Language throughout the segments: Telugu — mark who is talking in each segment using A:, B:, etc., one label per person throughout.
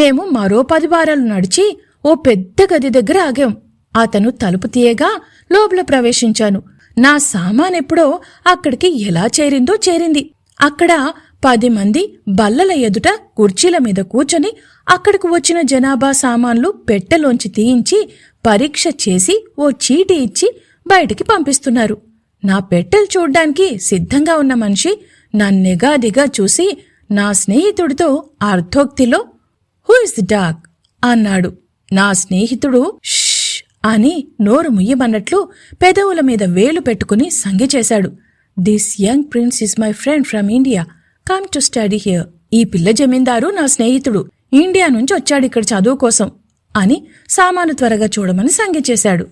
A: మేము మరో పది వారాలు నడిచి ఓ పెద్ద గది దగ్గర ఆగాం. అతను తలుపు తీయగా లోపల ప్రవేశించాను. నా సామానెప్పుడో అక్కడికి ఎలా చేరిందో చేరింది. అక్కడ పది మంది బల్లల ఎదుట కుర్చీల మీద కూర్చొని అక్కడికి వచ్చిన జనాభా సామాన్లు పెట్టెలోంచి తీయించి పరీక్ష చేసి ఓ చీటి ఇచ్చి బయటికి పంపిస్తున్నారు. నా పెట్టెలు చూడ్డానికి సిద్ధంగా ఉన్న మనిషి నన్నెగాదిగా చూసి నా స్నేహితుడితో అర్ధోక్తిలో హూ ఇస్ ది డాగ్ అన్నాడు. నా స్నేహితుడు ష్ అని నోరు ముయ్యమన్నట్లు పెదవుల మీద వేలు పెట్టుకుని సంగి చేశాడు. This young prince is my friend from India come to study here ఈ పిల్ల జమీందారు నా స్నేహితుడు. ఇండియా నుంచి వచ్చాడు ఇక్కడ చదువు కోసం అని సామాను త్వరగా చూడమని సంగి చేశాడు.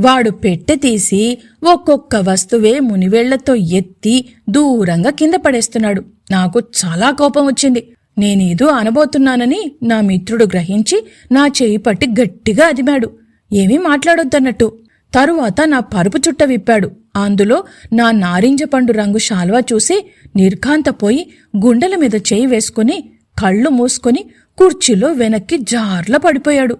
A: వాడు పెట్టె తీసి ఒక్కొక్క వస్తువే మునివేళ్ళతో ఎత్తి దూరంగా కింద పడేస్తున్నాడు. నాకు చాలా కోపం వచ్చింది. నేనేదో అనబోతున్నానని నా మిత్రుడు గ్రహించి నా చేయి పట్టి గట్టిగా అదిమాడు. ఏమీ మాట్లాడొద్దన్నట్టు. తరువాత నా పరుపు చుట్ట విప్పాడు. అందులో నా నారింజ పండు రంగు శాల్వా చూసి నిర్ఘాంతపోయి గుండెల మీద చేయి వేసుకుని కళ్ళు మూసుకొని కుర్చీలో వెనక్కి జార్ల పడిపోయాడు.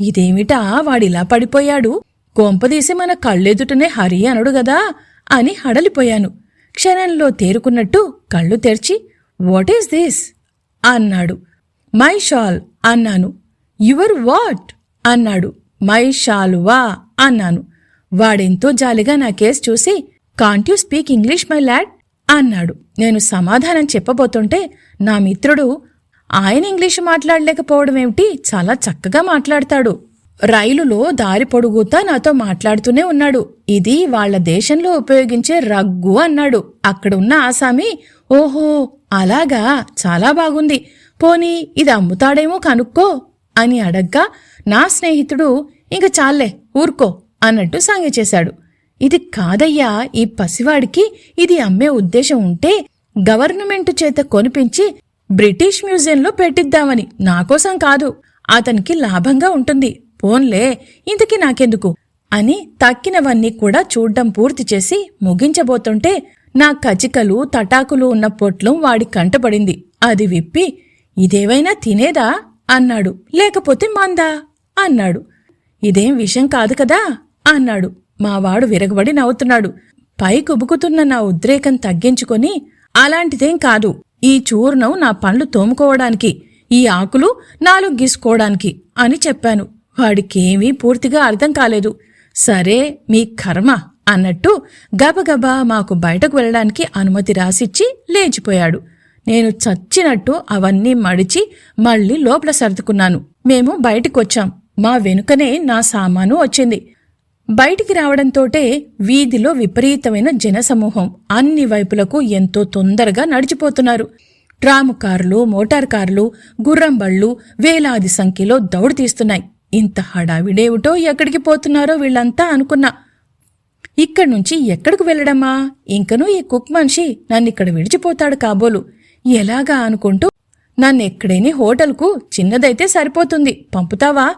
A: ఇదేమిటా వాడిలా పడిపోయాడు? కొంపదీసి మన కళ్ళెదుటనే హరి అనడు గదా అని హడలిపోయాను. క్షణంలో తేరుకున్నట్టు కళ్ళు తెరిచి వాట్ ఈస్ దిస్? అన్నాడు. మై షాల్ అన్నాను. Your what? అన్నాడు. మై షాలువా అన్నాను. వాడెంతో జాలిగా నా కేసు చూసి can't you speak English my lad అన్నాడు. నేను సమాధానం చెప్పబోతుంటే నా మిత్రుడు ఆయన ఇంగ్లీషు మాట్లాడలేకపోవడం ఏమిటి? చాలా చక్కగా మాట్లాడతాడు. రైలులో దారి పొడుగుతా నాతో మాట్లాడుతూనే ఉన్నాడు. ఇది వాళ్ళ దేశంలో ఉపయోగించే రగ్గు అన్నాడు. అక్కడున్న ఆసామి ఓహో అలాగా? చాలా బాగుంది. పోనీ ఇది అమ్ముతాడేమో కనుక్కో అని అడగ్గా నా స్నేహితుడు ఇంక చాలే ఊరుకో అన్నట్టు సాంగ చేశాడు. ఇది కాదయ్యా ఈ పసివాడికి ఇది అమ్మే ఉద్దేశం ఉంటే గవర్నమెంట్ చేత కొనిపించి బ్రిటిష్ మ్యూజియంలో పెట్టిద్దామని నాకోసం కాదు. అతనికి లాభంగా ఉంటుంది. పోన్లే ఇంతకీ నాకెందుకు? అని తక్కినవన్నీ కూడా చూడ్డం పూర్తి చేసి ముగించబోతుంటే నా కచికలు తటాకులు ఉన్న పొట్లం వాడి కంటపడింది. అది విప్పి ఇదేవైనా తినేదా? అన్నాడు. లేకపోతే మందా? అన్నాడు. ఇదేం విషయం కాదు కదా? అన్నాడు. మావాడు విరగబడి నవ్వుతున్నాడు. పై కుబుకుతున్న నా ఉద్రేకం తగ్గించుకొని అలాంటిదేం కాదు. ఈ చూర్ణం నా పండ్లు తోముకోవడానికి ఈ ఆకులు నాలుగు గీసుకోవడానికి అని చెప్పాను. వాడికేమీ పూర్తిగా అర్థం కాలేదు. సరే మీ కర్మ. అన్నట్టు గబగబా మాకు బయటకు వెళ్ళడానికి అనుమతి రాసిచ్చి లేచిపోయాడు. నేను చచ్చినట్టు అవన్నీ మడిచి మళ్ళీ లోపల సర్దుకున్నాను. మేము బయటికొచ్చాం. మా వెనుకనే నా సామాను వచ్చింది. బయటికి రావడంతోటే వీధిలో విపరీతమైన జనసమూహం అన్ని వైపులకు ఎంతో తొందరగా నడిచిపోతున్నారు. ట్రాము కార్లు మోటార్ కార్లు గుర్రం బళ్ళు వేలాది సంఖ్యలో దౌడు తీస్తున్నాయి. ఇంత హడావిడేమిటో ఎక్కడికి పోతున్నారో వీళ్ళంతా అనుకున్నా. ఇక్కడి నుంచి ఎక్కడికి వెళ్ళడమా ఇంకనూ ఈ కుక్ మనిషి నన్నిక్కడ విడిచిపోతాడు కాబోలు. ఎలాగా అనుకుంటూ నన్ను నన్నెక్కడైనా హోటల్కు చిన్నదైతే సరిపోతుంది. పంపుతావా?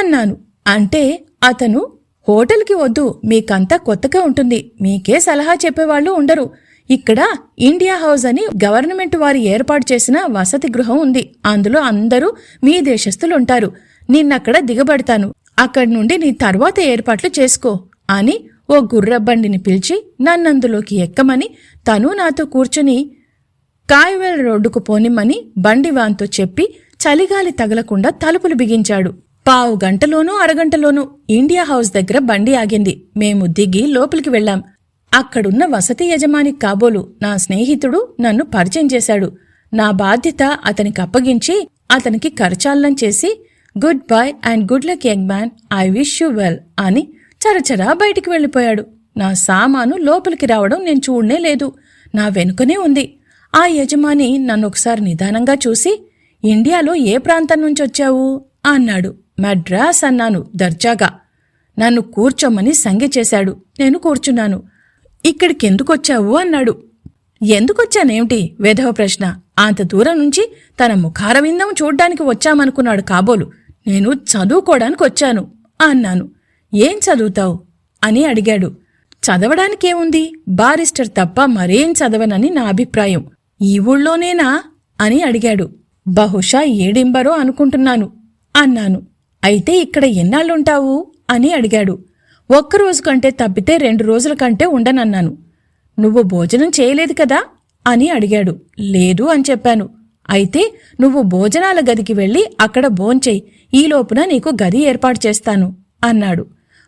A: అన్నాను. అంటే అతను హోటల్కి వద్దు మీకంతా కొత్తగా ఉంటుంది. మీకే సలహా చెప్పేవాళ్ళు ఉండరు. ఇక్కడ ఇండియా హౌస్ అని గవర్నమెంట్ వారి ఏర్పాటు చేసిన వసతి గృహం ఉంది. అందులో అందరూ మీ దేశస్థులుంటారు. నిన్నక్కడ దిగబడతాను. అక్కడి నుండి నీ తర్వాత ఏర్పాట్లు చేసుకో అని ఓ గుర్రబండిని పిలిచి నన్నందులోకి ఎక్కమని తను నాతో కూర్చుని కాయవేల రోడ్డుకు పోనిమ్మని బండివాన్తో చెప్పి చలిగాలి తగలకుండా తలుపులు బిగించాడు. పావు గంటలోనూ అరగంటలోనూ ఇండియా హౌస్ దగ్గర బండి ఆగింది. మేము దిగి లోపలికి వెళ్ళాం. అక్కడున్న వసతి యజమాని కాబోలు నా స్నేహితుడు నన్ను పరిచయం చేశాడు. నా బాధ్యత అతనికి అప్పగించి అతనికి కరచాలనం చేసి good bye and good luck young man I wish you well అని చరచరా బయటికి వెళ్ళిపోయాడు. నా సామాను లోపలికి రావడం నేను చూడనే లేదు. నా వెనుకనే ఉంది. ఆ యజమాని నన్ను ఒకసారి నిదానంగా చూసి ఇండియాలో ఏ ప్రాంతం నుంచి వచ్చావు? అన్నాడు. మద్రాస్ అన్నాను దర్జాగా. నన్ను కూర్చోమని సంగె చేశాడు. నేను కూర్చున్నాను. ఇక్కడికెందుకొచ్చావు? అన్నాడు. ఎందుకొచ్చానేమిటి? వేధవ ప్రశ్న. అంత దూరం నుంచి తన ముఖారవిందం చూడ్డానికి వచ్చామనుకున్నాడు కాబోలు. నేను చదువుకోవడానికి వచ్చాను అన్నాను. ఏం చదువుతావు? అని అడిగాడు. చదవడానికేముంది? బారిస్టర్ తప్ప మరేం చదవనని నా అభిప్రాయం. ఈ ఊళ్ళోనేనా? అని అడిగాడు. బహుశా ఏడింబరో అనుకుంటున్నాను అన్నాను. అయితే ఇక్కడ ఎన్నాళ్ళుంటావు? అని అడిగాడు. ఒక్కరోజు కంటే తప్పితే రెండు రోజుల కంటే ఉండనన్నాను. నువ్వు భోజనం చేయలేదు కదా? అని అడిగాడు. లేదు అని చెప్పాను. అయితే నువ్వు భోజనాల గదికి వెళ్ళి అక్కడ భోంచేయి. ఈ లోపున నీకు గది ఏర్పాటు చేస్తాను అన్నాడు.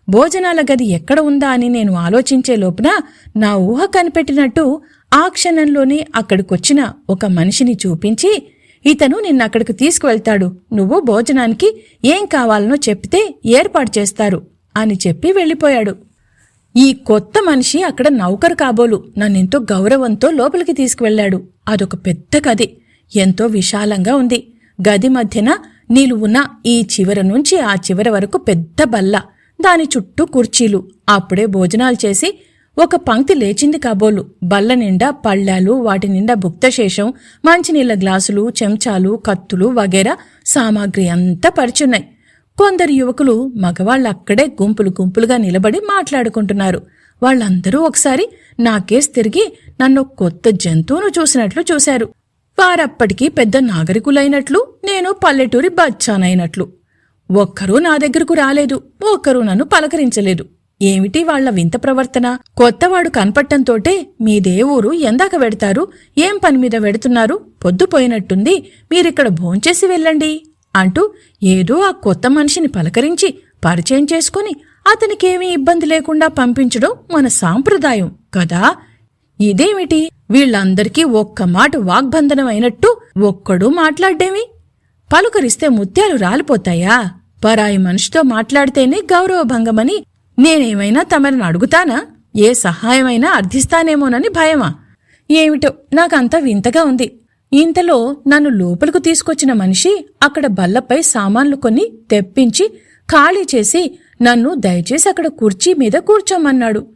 A: భోజనాల గది ఎక్కడ ఉందా అని నేను ఆలోచించే లోపున నా ఊహ కనిపెట్టినట్టు ఆ క్షణంలోనే అక్కడికొచ్చిన ఒక మనిషిని చూపించి ఇతను నిన్నక్కడికి తీసుకువెళ్తాడు. నువ్వు భోజనానికి ఏం కావాలనో చెప్తే ఏర్పాటు చేస్తారు అని చెప్పి వెళ్ళిపోయాడు. ఈ కొత్త మనిషి అక్కడ నౌకరు కాబోలు. నన్నెంతో గౌరవంతో లోపలికి తీసుకువెళ్ళాడు. అదొక పెద్ద గది. ఎంతో విశాలంగా ఉంది. గది మధ్యన నీలువున్న ఈ చివర నుంచి ఆ చివర వరకు పెద్ద బల్ల. దాని చుట్టూ కుర్చీలు. అప్పుడే భోజనాలు చేసి ఒక పంక్తి లేచింది కాబోలు. బల్ల నిండా పళ్ళాలు వాటి నిండా భుక్తశేషం మంచినీళ్ళ గ్లాసులు చెంచాలు కత్తులు వగేరా సామాగ్రి అంతా పరిచున్నాయి. కొందరు యువకులు మగవాళ్ళు అక్కడే గుంపులు గుంపులుగా నిలబడి మాట్లాడుకుంటున్నారు. వాళ్ళందరూ ఒకసారి నా కేసు తిరిగి నన్ను కొత్త జంతువును చూసినట్లు చూశారు. వారప్పటికీ పెద్ద నాగరికులైనట్లు నేను పల్లెటూరి బచ్చానైనట్లు. ఒక్కరూ నా దగ్గరకు రాలేదు ఒక్కరూ నన్ను పలకరించలేదు. ఏమిటి వాళ్ళ వింత ప్రవర్తన? కొత్తవాడు కనపట్టంతోటే మీదే ఊరు ఎందాక వెడతారు ఏం పని మీద వెడుతున్నారు? పొద్దుపోయినట్టుంది మీరిక్కడ భోంచేసి వెళ్ళండి అంటూ ఏదో ఆ కొత్త మనిషిని పలకరించి పరిచయం చేసుకుని అతనికేమీ ఇబ్బంది లేకుండా పంపించడం మన సాంప్రదాయం కదా? ఇదేమిటి? వీళ్ళందరికీ ఒక్క మాట వాగ్బంధనం అయినట్టు ఒక్కడూ మాట్లాడ్డేమి? పలుకరిస్తే ముత్యాలు రాలిపోతాయా? పరాయి మనిషితో మాట్లాడితేనే గౌరవభంగమని నేనేమైనా తమరిని అడుగుతానా? ఏ సహాయమైనా అర్థిస్తానేమోనని భయమా? ఏమిటో నాకంతా వింతగా ఉంది. ఇంతలో నన్ను లోపలకు తీసుకొచ్చిన మనిషి అక్కడ బల్లపై సామాన్లు కొన్ని తెప్పించి ఖాళీ చేసి నన్ను దయచేసి అక్కడ కుర్చీ మీద కూర్చోమన్నాడు.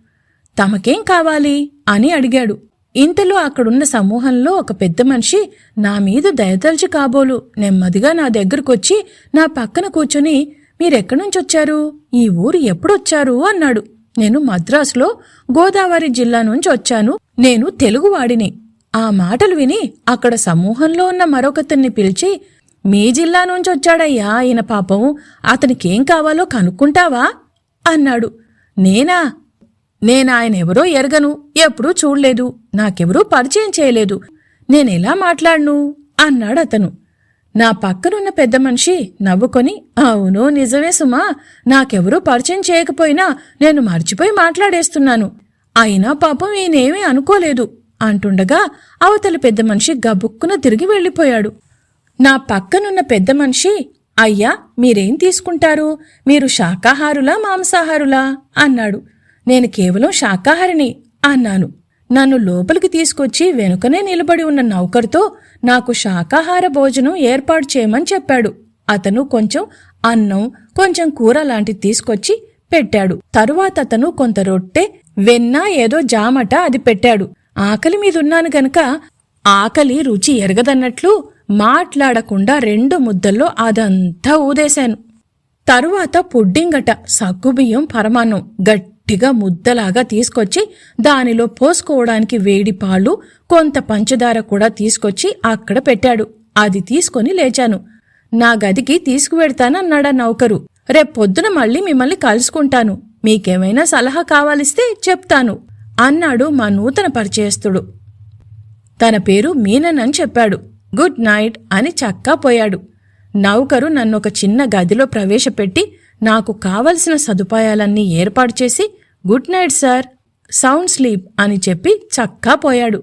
A: తమకేం కావాలి? అని అడిగాడు. ఇంతలో అక్కడున్న సమూహంలో ఒక పెద్ద మనిషి నా మీద దయతలిచి కాబోలు. నెమ్మదిగా నా దగ్గరకొచ్చి నా పక్కన కూర్చుని మీరెక్కడి నుంచొచ్చారు? ఈ ఊరు ఎప్పుడొచ్చారు? అన్నాడు. నేను మద్రాసులో గోదావరి జిల్లా నుంచి వచ్చాను. నేను తెలుగువాడిని. ఆ మాటలు విని అక్కడ సమూహంలో ఉన్న మరొకతన్ని పిలిచి మీ జిల్లా నుంచి వచ్చాడయ్యా ఆయన పాపం. అతనికేం కావాలో కనుక్కుంటావా? అన్నాడు. నేనా? నేనాయనెవరో ఎరగను ఎప్పుడూ చూడలేదు నాకెవరూ పరిచయం చేయలేదు. నేనెలా మాట్లాడను? అన్నాడు అతను నా పక్కనున్న పెద్ద మనిషి నవ్వుకొని అవును నిజమే సుమా నాకెవరూ పరిచయం చేయకపోయినా నేను మర్చిపోయి మాట్లాడేస్తున్నాను. అయినా పాపం ఈయనేమీ అనుకోలేదు అంటుండగా అవతల పెద్ద మనిషి గబుక్కున తిరిగి వెళ్ళిపోయాడు. నా పక్కనున్న పెద్ద మనిషి అయ్యా మీరేం తీసుకుంటారు? మీరు శాకాహారులా మాంసాహారులా? అన్నాడు. నేను కేవలం శాకాహారిని అన్నాను. నన్ను లోపలికి తీసుకొచ్చి వెనుకనే నిలబడి ఉన్న నౌకర్తో నాకు శాకాహార భోజనం ఏర్పాటు చేయమని చెప్పాడు. అతను కొంచెం అన్నం కొంచెం కూర లాంటిది తీసుకొచ్చి పెట్టాడు. తరువాత అతను కొంత రొట్టె వెన్న ఏదో జామట అది పెట్టాడు. ఆకలి మీదున్నాను గనక ఆకలి రుచి ఎరగదన్నట్లు మాట్లాడకుండా రెండు ముద్దల్లో అదంతా ఊదేశాను. తరువాత పుడ్డింగట సగ్గుబియ్యం పరమాన్నం గట్టిగా ముద్దలాగా తీసుకొచ్చి దానిలో పోసుకోవడానికి వేడి పాలు కొంత పంచదార కూడా తీసుకొచ్చి అక్కడ పెట్టాడు. అది తీసుకొని లేచాను. నా గదికి తీసుకువెడతానన్నాడా నౌకరు. రేపొద్దున మళ్ళీ మిమ్మల్ని కలుసుకుంటాను. మీకేమైనా సలహా కావాలిస్తే చెప్తాను అన్నాడు మా నూతన పరిచయస్తుడు తన పేరు మీనన్ అని చెప్పాడు. గుడ్ నైట్ అని చక్కా పోయాడు. నౌకరు నన్నొక చిన్న గదిలో ప్రవేశపెట్టి నాకు కావలసిన సదుపాయాలన్నీ ఏర్పాటు చేసి good night sir. Sound sleep అని చెప్పి చక్కా పోయాడు.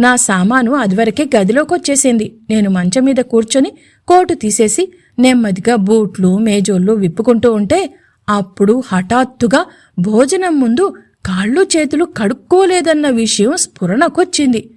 A: నా సామాను అదివరకే గదిలోకి వచ్చేసింది నేను మంచం మీద కూర్చొని కోటు తీసేసి నెమ్మదిగా బూట్లు మేజోళ్ళు విప్పుకుంటూ ఉంటే అప్పుడు హఠాత్తుగా భోజనం ముందు కాళ్ళు చేతులు కడుక్కోలేదన్న విషయం స్ఫురణకొచ్చింది.